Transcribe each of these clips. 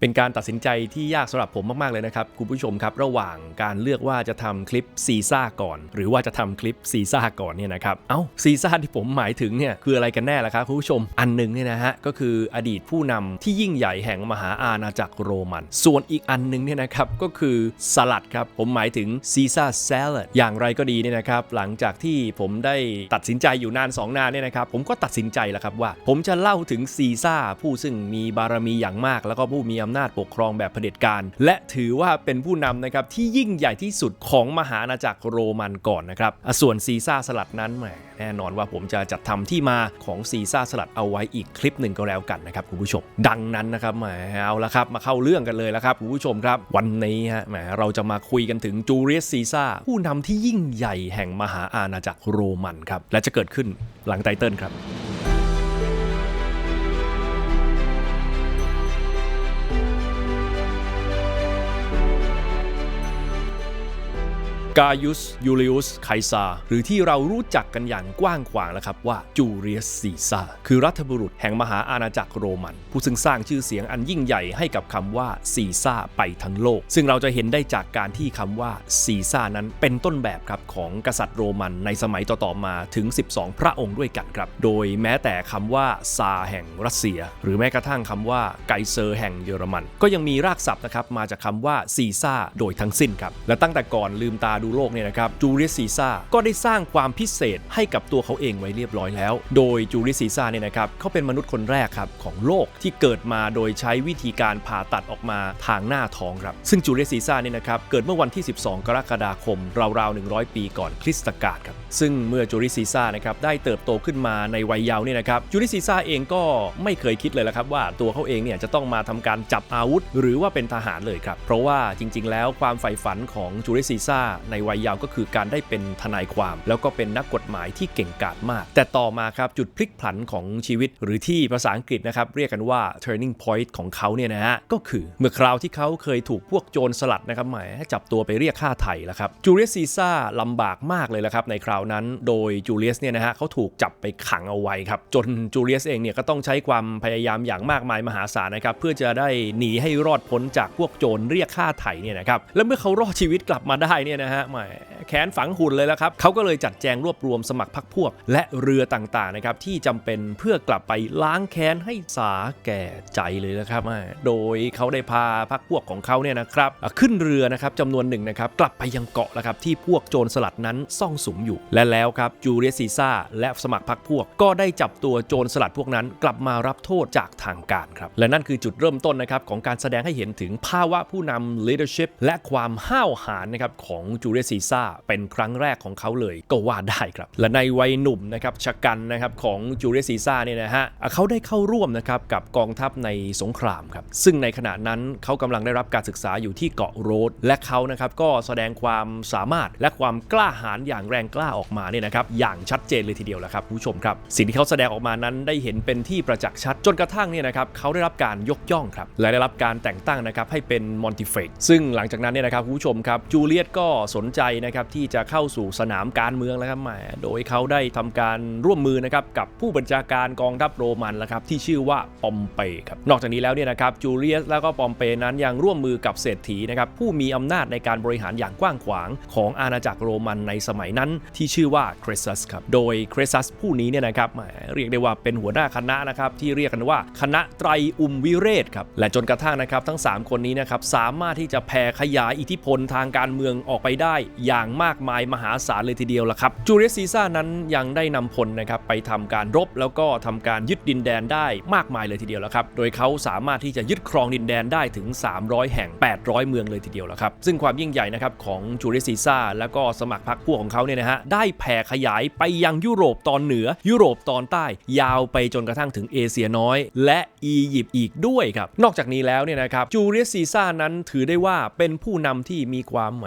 เป็นการตัดสินใจที่ยากสำหรับผมมาก ๆ เลยนะครับ คุณผู้ชมครับ ระหว่างการเลือกว่าจะทำคลิปซีซ่าก่อน หรือว่าจะทำคลิปซีซ่าก่อนเนี่ยนะครับ เอ้าซีซ่าที่ผมหมายถึงเนี่ยคืออะไรกันแน่ล่ะครับคุณผู้ชมอันหนึ่งเนี่ยนะฮะก็คืออดีตผู้นำที่ยิ่งใหญ่แห่งมหาอาณาจักรโรมัน ส่วนอีกอันหนึงเนี่ยนะครับก็คือสลัดครับผมหมายถึงซีซ่าแซลัดอย่างไรก็ดีเนี่ยนะครับหลังจากที่ผมได้ตัดสินใจอยู่นานสองนานเนี่ยนะครับผมก็ตัดสินใจแล้วครับว่า ผมจะเล่าถึงซีซ่าผู้ซึ่งมีบารมีอย่างมาก แล้วก็ผู้มีอำนาจปกครองแบบเผด็จการ และถือว่าเป็นผู้นำนะครับที่ยิ่งใหญ่ที่สุดของมหาอาณาจักรโรมันก่อนนะครับส่วนซีซ่าสลัดนั้นแหมแน่นอนว่าผมจะจัดทำที่มาของซีซ่าสลัดเอาไว้อีกคลิปหนึ่งก็แล้วกันนะครับคุณผู้ชม ดังนั้นนะครับแหมเอาละครับมาเข้าเรื่องกันเลยแล้วครับคุณผู้ชมครับวันนี้ฮะแหมเราจะมาคุยกันถึงจูเลียสซีซ่าผู้นำที่ยิ่งใหญ่แห่งมหาอาณาจักรโรมันครับและจะเกิดขึ้นหลังไตเติลครับ กายุสยูเลิอุสไคซาหรือที่เรารู้จักกันอย่างกว้างขวางแล้วครับว่าจูเลียสซีซาคือรัฐบุรุษแห่งมหาอาณาจักรโรมัน ผู้ซึ่งสร้างชื่อเสียงอันยิ่งใหญ่ให้กับคำว่าซีซาไปทั้งโลก ซึ่งเราจะเห็นได้จากการที่คำว่าซีซานั้นเป็นต้นแบบครับของกษัตริย์โรมันในสมัยต่อๆมาถึง 12 พระองค์ด้วยกันครับ โดยแม้แต่คำว่าซาแห่งรัสเซีย หรือแม้กระทั่งคำว่าไกเซอร์แห่งเยอรมัน ก็ยังมีรากศัพท์นะครับมาจากคำว่าซีซาโดยทั้งสิ้นครับและตั้งแต่ก่อนลืมตาดูโลกเนี่ยนะครับจูเลียสซีซ่าก็ได้สร้างความพิเศษให้กับตัวเขาเองไว้เรียบร้อยแล้ว โดยจูเลียสซีซ่าเนี่ยนะครับเขาเป็นมนุษย์คนแรกครับของโลกที่เกิดมาโดยใช้วิธีการผ่าตัดออกมาทางหน้าท้องครับ ซึ่งจูเลียสซีซ่าเนี่ยนะครับเกิดเมื่อวันที่ 12 กรกฎาคม ราวๆ 100 ปีก่อนคริสตกาลครับซึ่งเมื่อจูเลียสซีซ่านะครับได้เติบโตขึ้นมาในวัยเยาว์เนี่ยนะครับจูเลียสซีซ่าเองก็ไม่เคยคิดเลยละครับว่าตัวเขาเองเนี่ยจะต้องมาทำการจับอาวุธ หรือว่าเป็นทหารเลยครับเพราะว่าจริง ๆ แล้วความใฝ่ฝันของจูเลียสซีซาในวัยเยาว์ก็คือการได้เป็นทนายความ แล้วก็เป็นนักกฎหมายที่เก่งกาจมาก แต่ต่อมาครับจุดพลิกผันของชีวิต หรือที่ภาษาอังกฤษนะครับเรียกกันว่า turning point ของเขาเนี่ยนะฮะก็คือเมื่อคราวที่เขาเคยถูกพวกโจรสลัดนะครับหมายจับตัวไปเรียกค่าไถ่แล้วครับจูเลียสซีซ่าลำบากมากเลยละครับในคราวนั้น โดยจูเลียสเนี่ยนะฮะเขาถูกจับไปขังเอาไว้ครับจนจูเลียสเองเนี่ยก็ต้องใช้ความพยายามอย่างมากมายมหาศาลนะครับเพื่อจะได้หนีให้รอดพ้นจากพวกโจรเรียกค่าไถ่เนี่ยนะครับและเมื่อเขารอดชีวิตกลับมาได้เนี่ยนะฮะแหมแขนฝังหุ่นเลยแล้วครับเขาก็เลยจัดแจงรวบรวมสมัครพรรคพวก และเรือต่างๆนะครับที่จำเป็นเพื่อกลับไปล้างแค้นให้สาแก่ใจเลยนะครับโดยเขาได้พาพรรคพวกของเขาเนี่ยนะครับขึ้นเรือนะครับจำนวนหนึ่งนะครับกลับไปยังเกาะแล้วครับที่พวกโจรสลัดนั้นซ่องสุมอยู่ และแล้วครับจูเลียสซีซ่าและสมัครพรรคพวก ก็ได้จับตัวโจรสลัดพวกนั้น กลับมารับโทษจากทางการครับและนั่นคือจุดเริ่มต้นนะครับของการแสดงให้เห็นถึงภาวะผู้นำ leadership และความห้าวหาญนะครับของจูเลียซีซ่าเป็นครั้งแรกของเขาเลยก็ว่าได้ครับ และในวัยหนุ่มนะครับชะกันนะครับของจูเลียซีซ่าเนี่ยนะฮะเขาได้เข้าร่วมนะครับกับกองทัพในสงครามครับซึ่งในขณะนั้นเขากำลังได้รับการศึกษาอยู่ที่เกาะโรดและเขานะครับก็แสดงความสามารถและความกล้าหาญอย่างแรงกล้าออกมาเนี่ยนะครับอย่างชัดเจนเลยทีเดียวแหละครับผู้ชมครับ สิ่งที่เขาแสดงออกมานั้นได้เห็นเป็นที่ประจักษ์ชัดจนกระทั่งเนี่ยนะครับเขาได้รับการยกย่องครับและได้รับการแต่งตั้งนะครับให้เป็นมอนติเฟตซึ่งหลังจากนั้นเนี่ยนะครับผู้ชมครับจูเลียตก็สนนใจนะครับที่จะเข้าสู่สนามการเมืองแล้วครับแหมโดยเขาได้ทำการร่วมมือนะครับกับผู้บัญชาการกองทัพโรมันแล้วครับที่ชื่อว่าปอมเปครับนอกจากนี้แล้วเนี่ยนะครับจูเลียสแล้วก็ปอมเปนั้นยังร่วมมือกับเศรษฐีนะครับผู้มีอำนาจในการบริหารอย่างกว้างขวางของอาณาจักรโรมันในสมัยนั้นที่ชื่อว่าเครซัสครับโดยเครซัสผู้นี้เนี่ยนะครับแหมเรียกได้ว่าเป็นหัวหน้าคณะนะครับที่เรียกกันว่าคณะไตรอุมวิเรศครับและจนกระทั่งนะครับทั้ง 3 คนนี้นะครับสามารถที่จะแผ่ขยายอิทธิพลทางการเมืองออกไปได้อย่างมากมายมหาศาลเลยทีเดียวละครับจูเลียสซีซ่านั้นยังได้นำพลนะครับไปทำการรบแล้วก็ทำการยึดดินแดนได้มากมายเลยทีเดียวล้วครับ โดยเขาสามารถที่จะยึดครองดินแดนได้ถึง 300 แห่ง 800 เมืองเลยทีเดียวล้วครับ ซึ่งความยิ่งใหญ่นะครับของจูเลียสซีซ่าแล้วก็สมัครพรรคพวกของเขาเนี่ยนะฮะได้แผ่ขยายไปยังยุโรปตอนเหนือ ยุโรปตอนใต้ยาวไปจนกระทั่งถึงเอเชียน้อย และอียิปต์อีกด้วยครับนอกจากนี้แล้วเนี่ยนะครับจูเลียสซีซ่านั้นถือได้ว่าเป็นผู้นำที่มีความแหม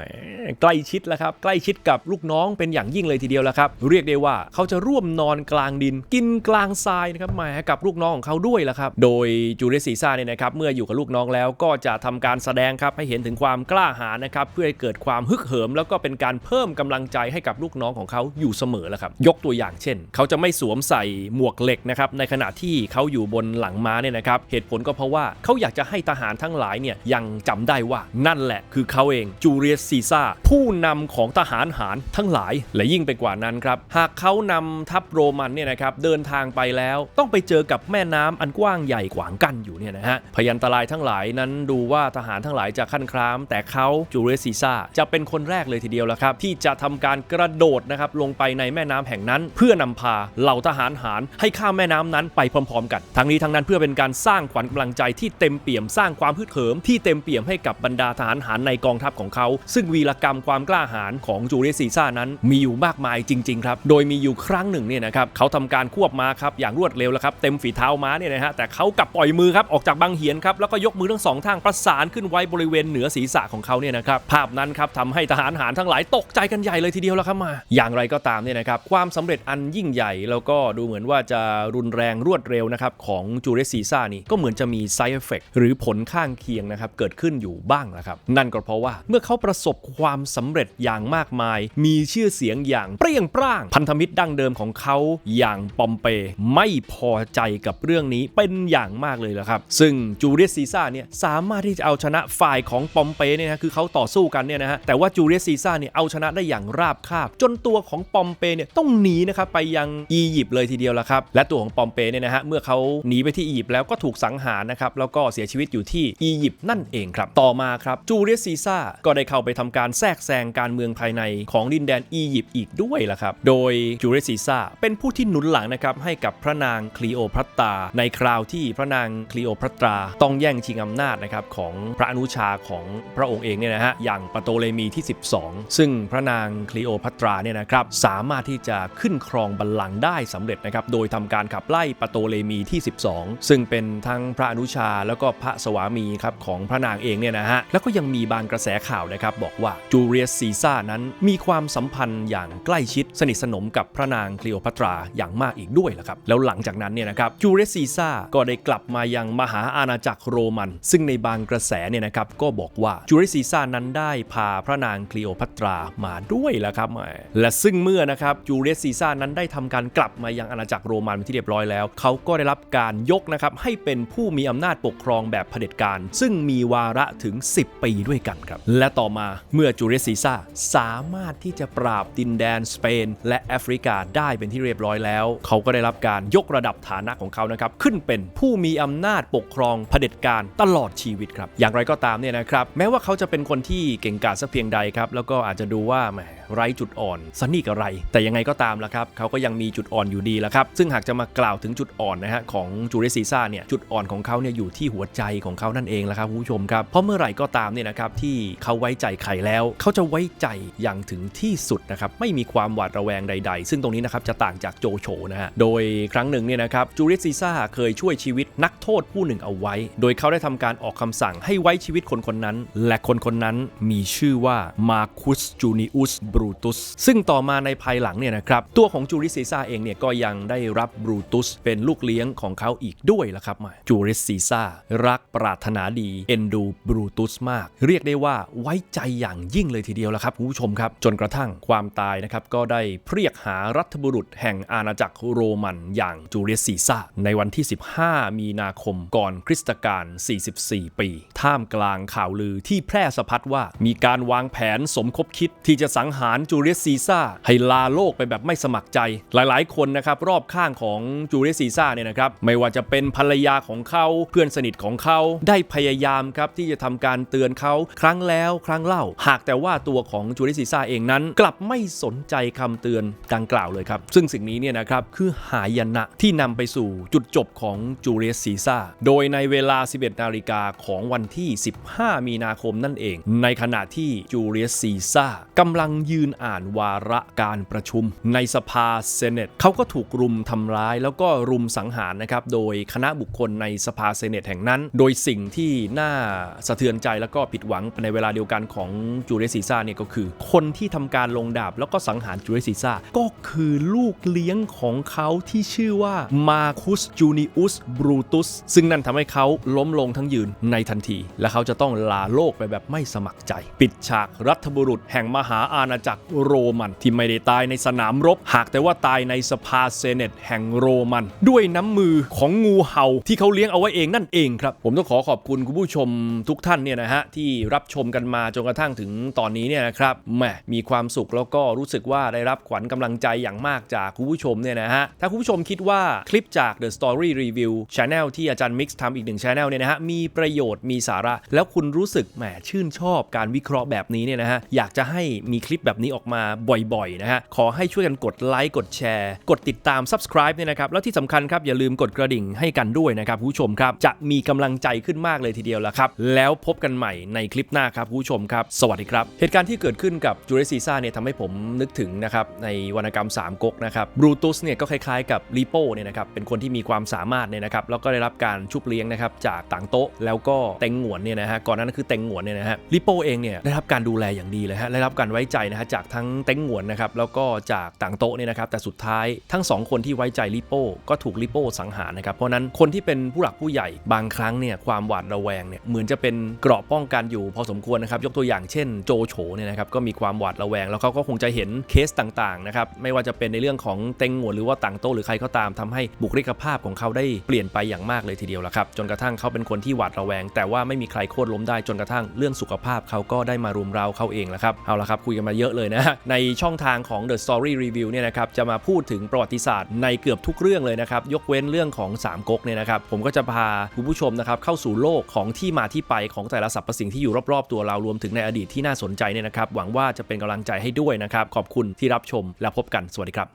ใกล้ล้ชิดแล้วครับใกล้ชิดกับลูกน้องเป็นอย่างยิ่งเลยทีเดียวแล้วครับเรียกได้ว่าเขาจะร่วมนอนกลางดิน กินกลางทรายนะครับแหมกับลูกน้องของเขาด้วยละครับโดยจูเลียสซีซ่าเนี่ยนะครับเมื่ออยู่กับลูกน้องแล้วก็จะทำการแสดงครับให้เห็นถึงความกล้าหาญนะครับเพื่อให้เกิดความฮึกเหิม แล้วก็เป็นการเพิ่มกำลังใจให้กับลูกน้องของเขาอยู่เสมอแล้วครับยกตัวอย่างเช่น เขาจะไม่สวมใส่หมวกเหล็กนะครับในขณะที่เขาอยู่บนหลังม้าเนี่ยนะครับเหตุผลก็เพราะว่าเขาอยากจะให้ทหารทั้งหลายเนี่ยยังจำได้ว่านั่นแหละคือเขาเองจูเลียสซีซ่าผูู้้นำของทหารหารทั้งหลาย และยิ่งไปกว่านั้นครับ หากเขานำทัพโรมันเนี่ยนะครับเดินทางไปแล้วต้องไปเจอกับแม่น้ำอันกว้างใหญ่ขวางกั้นอยู่เนี่ยนะฮะพยันตรายทั้งหลายนั้นดูว่าทหารทั้งหลายจะขั้นคราม แต่เขาจูเลียสซีซ่าจะเป็นคนแรกเลยทีเดียวละครับ ที่จะทำการกระโดดนะครับลงไปในแม่น้ำแห่งนั้น เพื่อนำพาเหล่าทหารหารให้ข้ามแม่น้ำนั้นไปพร้อม ๆ กัน ทั้งนี้ทั้งนั้นเพื่อเป็นการสร้างขวัญกำลังใจที่เต็มเปี่ยมสร้างความฮึดเหิมที่เต็มเปี่ยมให้กับบรรดาทหารหารในกองทัพของเขา ซึ่งวีรกรรมความความกล้าหาญของจูเลียสซีซ่านั้นมีอยู่มากมายจริงๆครับ โดยมีอยู่ครั้งหนึ่งเนี่ยนะครับเขาทำการควบม้าครับอย่างรวดเร็วแล้วครับเต็มฝีเท้าม้าเนี่ยนะฮะแต่เขากลับปล่อยมือครับออกจากบังเหียนครับแล้วก็ยกมือทั้งสองทางประสานขึ้นไว้บริเวณเหนือศีรษะของเขาเนี่ยนะครับภาพนั้นครับทำให้ทหารหารทั้งหลายตกใจกันใหญ่เลยทีเดียวแล้วครับมา อย่างไรก็ตามเนี่ยนะครับความสำเร็จอันยิ่งใหญ่แล้วก็ดูเหมือนว่าจะรุนแรงรวดเร็วนะครับของจูเลียสซีซ่านี่ก็เหมือนจะมี side effect หรือผลข้างเคียงนะครับเกิดขึ้นอยู่บ้างนะครับนั่นก็เพราะว่าเมื่อเขาประสบความสำเร็จอย่างมากมาย มีชื่อเสียงอย่างเปรี้ยงปร้าง พันธมิตรดั้งเดิมของเขาอย่างปอมเป ไม่พอใจกับเรื่องนี้เป็นอย่างมากเลยละครับ ซึ่งจูเลียสซีซ่าเนี่ยสามารถที่จะเอาชนะฝ่ายของปอมเปเนี่ยนะคือเขาต่อสู้กันเนี่ยนะฮะแต่ว่าจูเลียสซีซ่าเนี่ยเอาชนะได้อย่างราบคาบ จนตัวของปอมเปเนี่ยต้องหนีนะครับไปยังอียิปต์เลยทีเดียวละครับและตัวของปอมเปเนี่ยนะฮะเมื่อเขาหนีไปที่อียิปต์แล้วก็ถูกสังหารนะครับแล้วก็เสียชีวิตอยู่ที่อียิปต์นั่นเองครับต่อมาครับจูเลียสซีซ่าก็ได้เข้าไปทำการแทรกแซงการเมืองภายในของดินแดนอียิปต์อีกด้วยล่ะครับ โดยจูเลสซีซ่าเป็นผู้ที่หนุนหลังนะครับให้กับพระนางคลีโอพัตตราในคราวที่พระนางคลีโอพัตราต้องแย่งชิงอำนาจนะครับของพระอนุชาของพระองค์เองเนี่ยนะฮะอย่างปโตเลมีที่ 12 ซึ่งพระนางคลีโอพัตราเนี่ยนะครับสามารถที่จะขึ้นครองบัลลังก์ได้สำเร็จนะครับโดยทำการขับไล่ปโตเลมีที่ 12 ซึ่งเป็นทั้งพระอนุชาแล้วก็พระสวามีครับของพระนางเองเนี่ยนะฮะแล้วก็ยังมีบางกระแสข่าวนะครับบอกว่าจูเลียสซีซ่านั้นมีความสัมพันธ์อย่างใกล้ชิดสนิทสนมกับพระนางคลีโอพัตราอย่างมากอีกด้วยละครับ แล้วหลังจากนั้นเนี่ยนะครับจูเลียสซีซ่าก็ได้กลับมายังมหาอาณาจักรโรมัน ซึ่งในบางกระแสเนี่ยนะครับก็บอกว่าจูเลียสซีซ่านั้นได้พาพระนางคลีโอพัตรามาด้วยละครับและซึ่งเมื่อนะครับจูเลียสซีซ่านั้นได้ทำการกลับมายังอาณาจักรโรมันเป็นที่เรียบร้อยแล้วเขาก็ได้รับการยกนะครับให้เป็นผู้มีอำนาจปกครองแบบเผด็จการ ซึ่งมีวาระถึง 10 ปีด้วยกันครับและต่อมาเมื่อจูเลียซีซ่าสามารถที่จะปราบดินแดนสเปน และแอฟริกาได้เป็นที่เรียบร้อยแล้ว เขาก็ได้รับการยกระดับฐานะของเขานะครับขึ้นเป็นผู้มีอำนาจปกครองเผด็จการตลอดชีวิตครับ อย่างไรก็ตามเนี่ยนะครับแม้ว่าเขาจะเป็นคนที่เก่งกาจสักเพียงใดครับแล้วก็อาจจะดูว่าแหม ไร้จุดอ่อนสนิทกับไร แต่ยังไงก็ตามละครับเขาก็ยังมีจุดอ่อนอยู่ดีละครับ ซึ่งหากจะมากล่าวถึงจุดอ่อนนะฮะของจูเลสซีซ่าเนี่ยจุดอ่อนของเขาเนี่ยอยู่ที่หัวใจของเขานั่นเองละครับคุณผู้ชมครับเพราะเมื่อไหร่ก็ตามเนี่ยนะครับที่เขาไว้ใจใครแล้วเขาจะไว้ใจอย่างถึงที่สุดนะครับไม่มีความหวาดระแวงใด ๆ ซึ่งตรงนี้นะครับจะต่างจากโจโฉนะฮะโดยครั้งหนึ่งเนี่ยนะครับจูเลสซีซ่าเคยช่วยชีวิตนักโทษผู้หนึ่งเอาไว้ โดยเขาได้ทำการออกคำสั่งให้ไว้ชีวิตคนคนนั้น และคนคนนั้นมีชื่อว่ามาคุสจูนิอุสบรตุสซึ่งต่อมาในภายหลังเนี่ยนะครับตัวของจูเลียสซีซ่าเองเนี่ยก็ยังได้รับบรูตุสเป็นลูกเลี้ยงของเขาอีกด้วยละครับมาจูเลียสซีซ่ารักปรารถนาดีเอ็นดูบรูตุสมาก เรียกได้ว่าไว้ใจอย่างยิ่งเลยทีเดียวละครับคุณผู้ชมครับจนกระทั่งความตายนะครับก็ได้เรียกหารัฐบุรุษแห่งอาณาจักรโรมันอย่างจูเลียสซีซ่าในวันที่ 15 มีนาคมก่อนคริสตกาล 44 ปี ท่ามกลางข่าวลือที่แพร่สะพัดว่ามีการวางแผนสมคบคิดที่จะสังหารจูเลียสซีซ่าให้ลาโลกไปแบบไม่สมัครใจ หลายๆ คนนะครับรอบข้างของจูเลียสซีซ่าเนี่ยนะครับไม่ว่าจะเป็นภรรยาของเขาเพื่อนสนิทของเขาได้พยายามครับที่จะทำการเตือนเขาครั้งแล้วครั้งเล่า หากแต่ว่าตัวของจูเลียสซีซ่าเองนั้น กลับไม่สนใจคำเตือนดังกล่าวเลยครับ ซึ่งสิ่งนี้เนี่ยนะครับคือหายนะที่นำไปสู่จุดจบของจูเลียสซีซ่าโดยในเวลา 11 นาฬิกาของวันที่ 15 มีนาคมนั่นเอง ในขณะที่จูเลียสซีซ่ากำลังยืนอ่านวาระการประชุม ในสภาเซเนตเขาก็ถูกรุมทำร้าย แล้วก็รุมสังหารนะครับโดยคณะบุคคลในสภาเซเนตแห่งนั้น โดยสิ่งที่น่าสะเทือนใจแล้วก็ผิดหวังในเวลาเดียวกันของจูเลียสซีซ่าเนี่ยก็คือ คนที่ทำการลงดาบแล้วก็สังหารจูเลียสซีซ่าก็คือลูกเลี้ยงของเขาที่ชื่อว่ามาคุสจูนิอุสบรูตุสซึ่งนั่นทำให้เขาล้มลงทั้งยืนในทันที และเขาจะต้องลาโลกไปแบบไม่สมัครใจ ปิดฉากรัฐบุรุษแห่งมหาอาณาจักรโรมันที่ไม่ได้ตายในสนามรบ หากแต่ว่าตายในสภาเซเนตแห่งโรมัน ด้วยน้ำมือของงูเห่าที่เขาเลี้ยงเอาไว้เองนั่นเองครับ ผมต้องขอขอบคุณคุณผู้ชมทุกท่านเนี่ยนะฮะที่รับชมกันมาจนกระทั่งถึงตอนนี้เนี่ยนะครับแหมมีความสุขแล้วก็รู้สึกว่าได้รับขวัญกำลังใจอย่างมากจากคุณผู้ชมเนี่ยนะฮะถ้าคุณผู้ชมคิดว่าคลิปจาก The Story Review Channel ที่อาจารย์มิกซ์ทำอีกหนึ่ง Channel เนี่ยนะฮะมีประโยชน์มีสาระ แล้วคุณรู้สึกแหมชื่นชอบการวิเคราะห์แบบนี้เนี่ยนะฮะอยากจะให้มีคลิปแบบนี้ออกมาบ่อยๆนะฮะขอให้ช่วยกันกดไลค์กดแชร์ กดติดตาม subscribe เนี่ยนะครับแล้วที่สำคัญครับอย่าลืมกดกระดิ่งให้กันด้วยนะครับผู้ชมครับจะมีกำลังใจขึ้นมากเลยทีเดียวละครับ แล้วพบกันใหม่ในคลิปหน้าครับผู้ชมครับ สวัสดีครับ เหตุการณ์ที่เกิดขึ้นกับจูเรซีซ่าเนี่ยทำให้ผมนึกถึงนะครับในวรรณกรรม3ก๊กนะครับบรูตุสเนี่ยก็คล้ายๆกับลีโป้เนี่ยนะครับเป็นคนที่มีความสามารถเนี่ยนะครับแล้วก็ได้รับการชุบเลี้ยงนะครับจากต่างโต๊ะแล้วก็เต็งหวนเนี่ยนะฮะก่อนหนานั้นคือเต็งหวนเนี่ยนะฮะลิโป้เองเนี่ยได้รับการดูแลอย่างดีเลยฮะได้รับการไว้ใจนะฮะจากทั้งเต็งหวนนะครับแล้วก็จากต่างโต๊ะเนี่ยนะครับแต่สุดท้ายทั้งสองคนที่ไว้ใจลิโป้ก็ถูกลิโป้สังหารนะครับเพราะนั้นคนที่เป็นผู้หลักผู้ใหญ่บางครั้งเนี่ยความหวาดระแวงเนี่ยเหมือนจะเป็นเกราะป้องกันอยู่พอสมควรนะครับยกตัวอย่างเช่นโจโฉเนี่ยนะครับก็มีความหวาดระแวง แล้วเขาก็คงจะเห็นเคสต่างๆนะครับไม่ว่าจะเป็นในเรื่องของเต็งหวนหรือว่าต่างโต๊ะหรือใครก็ตามทำให้บุคลิกภาพของเขาได้เปลี่ยนไปอย่างมากเลยทีเดียวละครับจนกระทั่งเขาเป็นคนที่หวาดระแวง แต่ว่าไม่มีใครโค่นล้มได้จนกระทั่งเรื่องสุขภาพเขาก็ได้มารุมเราเขาเองล้วครับเอาละครับคุยกันมาเยอะเลยนะ ในช่องทางของ The Story Review เนี่ยนะครับจะมาพูดถึงประวัติศาสตร์ในเกือบทุกเรื่องเลยนะครับ ยกเว้นเรื่องของสามก๊กเนี่ยนะครับ ผมก็จะพาคุณผู้ชมนะครับเข้าสู่โลกของที่มาที่ไปของแต่ละสรรพสิ่งที่อยู่รอบๆตัวเรารวมถึงในอดีตที่น่าสนใจเนี่ยนะครับหวังว่าจะเป็นกำลังใจให้ด้วยนะครับขอบคุณที่รับชมและพบกันสวัสดีครับ